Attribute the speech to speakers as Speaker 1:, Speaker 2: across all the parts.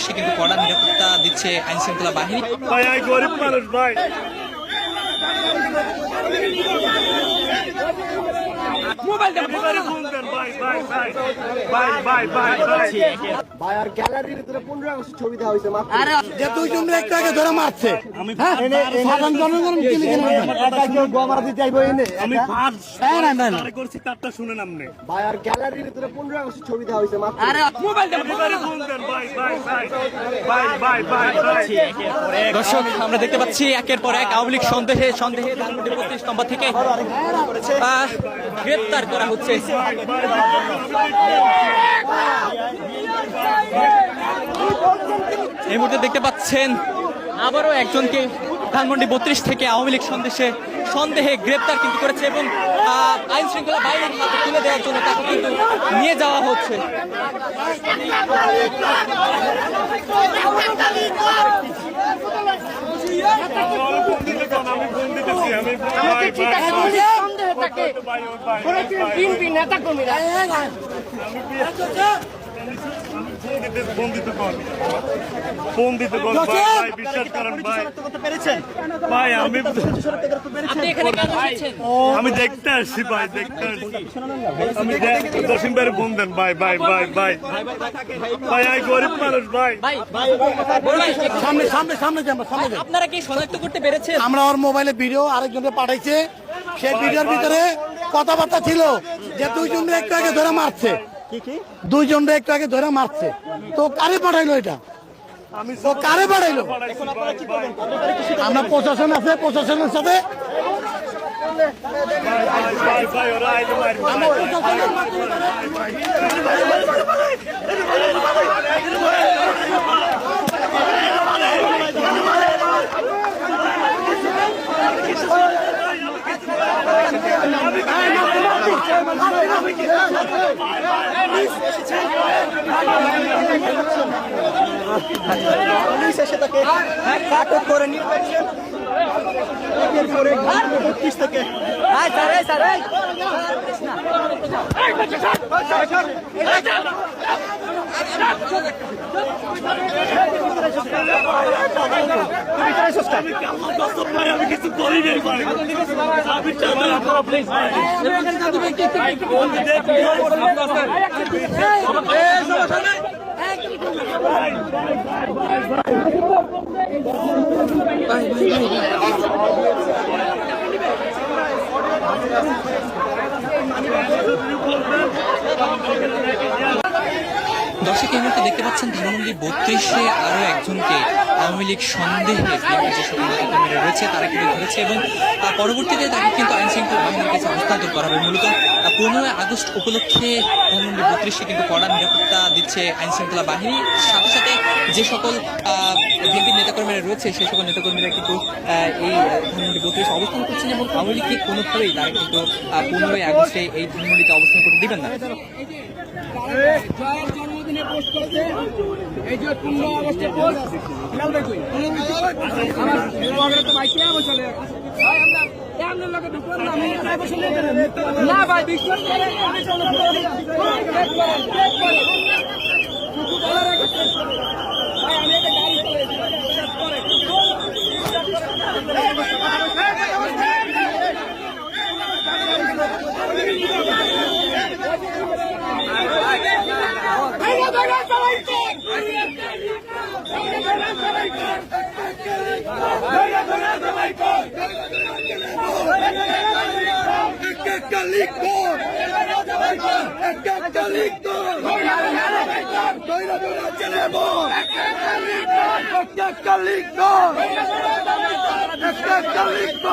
Speaker 1: বত্রিশে কিন্তু কড়া নিরাপত্তা দিচ্ছে আইন শৃঙ্খলা বাহিনী
Speaker 2: গরিব মানুষ ভাই।
Speaker 1: দর্শক আমরা দেখতে পাচ্ছি একের পর এক আওয়ামী লীগ সন্দেহে সন্দেহে ধানমন্ডি বত্রিশ নম্বর থেকে গ্রেপ্তার করা হচ্ছে। এই মুহূর্তে দেখতে পাচ্ছেন, আবারও একজনকে ধানমন্ডি বত্রিশ থেকে আওয়ামী লীগ সন্দেশে, সন্দেহে গ্রেপ্তার কিন্তু করেছে এবং আইন শৃঙ্খলা বাহিনীর হাতে তুলে দেওয়ার জন্য তাকে কিন্তু নিয়ে যাওয়া হচ্ছে।
Speaker 2: আমাকে ঠিক আছে সন্দেহ থাকে কোনো দিন বিন নেতা কর্মীরা। ফোন দিতে ভাই ভাই বিশ্বাস করেন ভাই। ভাই আমি আমি দেখতে আসছি ভাই দেখতে আসছি। আমি দশিম ভাইয়ের ফোন দেন ভাই ভাই ভাই ভাই। ভাই আমি গরিব মানুষ ভাই।
Speaker 1: ভাই ভাই,
Speaker 3: সামনে সামনে সামনে।
Speaker 1: আপনারা কি শনাক্ত করতে পেরেছেন?
Speaker 3: আমরা ওর মোবাইলে ভিডিও আরেকজনকে পাঠাইছে। সেই ভিডিওর ভিতরে কথাবার্তা ছিল যে দুইজন একটু আগে ধরে মারছে। দুইজন একটু আগে ধরে মারছে। তো কারে পাঠাইলো এটা? তো কারে পাঠাইলো? আমরা প্রশাসন আছে, প্রশাসনের সাথে। আমরা
Speaker 4: পুলিশ এসে তাকে আটক করে নিয়ে গেছে। একের পর এক ধানমন্ডি বত্রিশ থেকে
Speaker 2: আমি কিছু করি নাই আপনারা প্লিজ
Speaker 1: দর্শক, এই মুহূর্তে দেখতে পাচ্ছেন ধানমন্ডি বত্রিশে আরও একজনকে আওয়ামী লীগ সন্দেহে রয়েছে, তারা কিন্তু ধরেছে এবং পরবর্তীতে তাকে কিন্তু আইন শৃঙ্খলা বাহিনীর কাছে হস্তান্তর করা হবে। মূলত পনেরোই আগস্ট উপলক্ষে ধানমন্ডি বত্রিশে কিন্তু কড়া নিরাপত্তা দিচ্ছে আইন শৃঙ্খলা বাহিনী সাথে সাথে যে সকল বিএনপির নেতাকর্মীরা রয়েছে সেই সকল নেতাকর্মীরা কিন্তু এই ধানমন্ডি বত্রিশ অবস্থান করছেন এবং আওয়ামী লীগকে কোনোভাবেই তারা কিন্তু পনেরোই আগস্টে এই ধানমন্ডিতে অবস্থান করতে দিবেন না
Speaker 5: এই যে পনেরো খেয়াল দেখুন আমার বাইকে আমার চলে না ভাই America! একটা লিখব একটা একটা লিখব নেব একটা একটা লিখব একটা একটা লিখব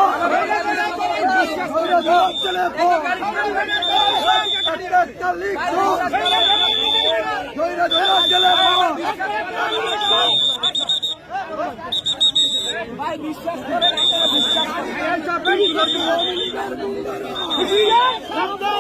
Speaker 5: একটা একটা লিখব ভাই বিশ্বাস করে বিশ্বাস করে Calm down!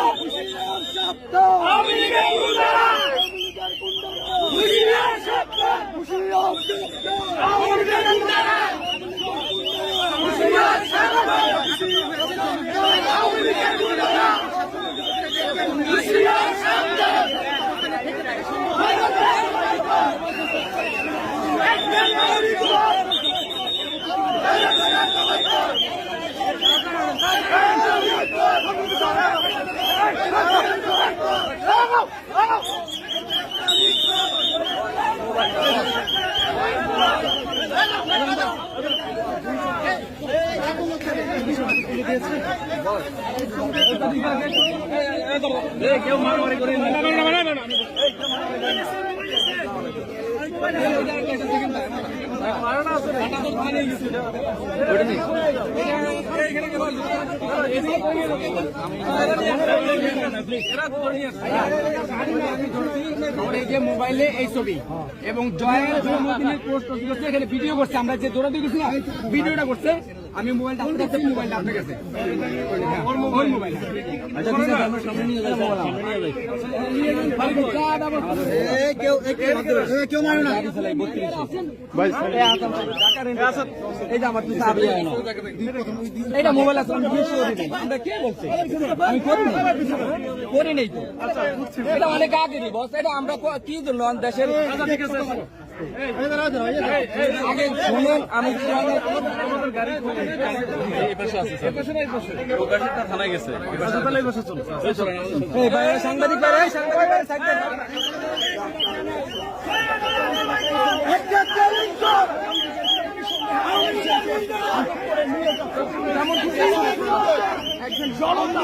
Speaker 5: মোবাইলে এই ছবি এবং জয়ের এখানে ভিডিও করছে আমরা যে দৌড়াতে গেছি না ভিডিওটা করছে আমি মোবাইলটা আপনার কাছে মোবাইলটা আপনার কাছে। ওই মোবাইল। আচ্ছা ঠিক আছে আমরা সামনে নিয়ে যাব এই যে আমার তুই চাবি এইটা মোবাইল আছে আমি বিশ করে দিই। আমরা কে বলছে? আমি করি করি নেই তো। এটা অনেক আগে বস। এটা আমরা কি জন্য দেশের শুনুন আমি এই ভাই, সাংবাদিক জনতা